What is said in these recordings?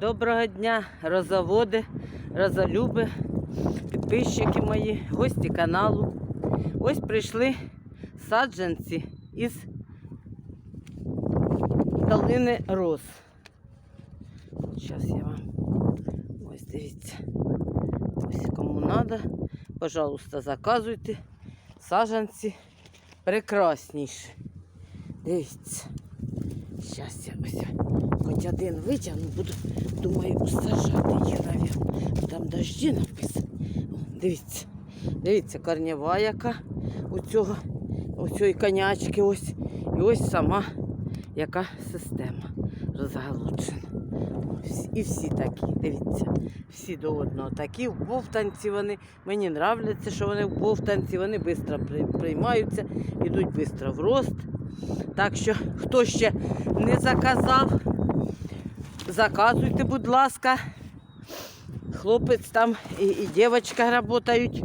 Доброго дня, розоводи, розолюби, підписчики мої, гості каналу. Ось прийшли саджанці із долини роз. Зараз я вам ось дивіться. Ось кому треба, пожалуйста, заказуйте. Саджанці прекрасніші. Дивіться. Щас я ось хоч один витягну, буду, думаю, сажати їх, навіть. Там дожді написано. Дивіться. Дивіться, корнева яка у цього, у цієї конячки ось. І ось сама яка система розгалуджена. Всі- І всі такі, дивіться, всі до одного такі, в бовтанці вони. Мені нравляться, що вони в бовтанці, вони швидко приймаються, йдуть швидко в рост. Так що, хто ще не заказав, заказуйте, будь ласка. Хлопець там і, і дівчинка працюють,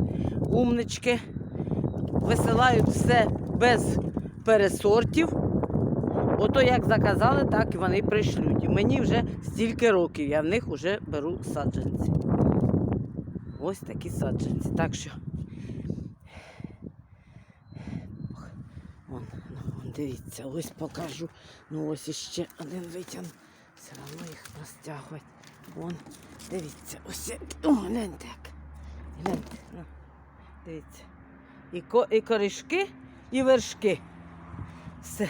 умнички. Висилають все без пересортів. Ото як заказали, так і вони прийшлють. І мені вже стільки років, я в них вже беру саджанці. Ось такі саджанці. Так що. Вон, ну, вон, дивіться, ось покажу. Ну ось іще один витягну. Все одно їх розтягувати. Вон, дивіться, ось. О, гляньте як. Гляньте. Ну, дивіться. І, ко, і корішки, і вершки. Все.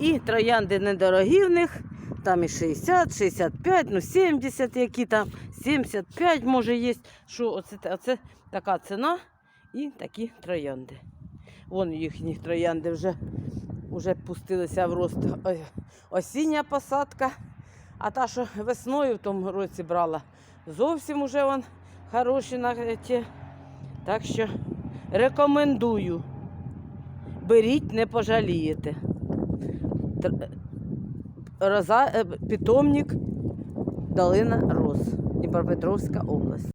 І троянди недорогі в них. Там і 60, 65, ну 70, які там, 75 може є. Що оце, оце така ціна і такі троянди. Вон їхні троянди вже, вже пустилися в рост. Осіння посадка. А та, що весною в тому році брала, зовсім уже вон хороші на. Так що рекомендую. Беріть, не пожалієте. Роза, е, питомник Долина Роз, Дніпропетровська область.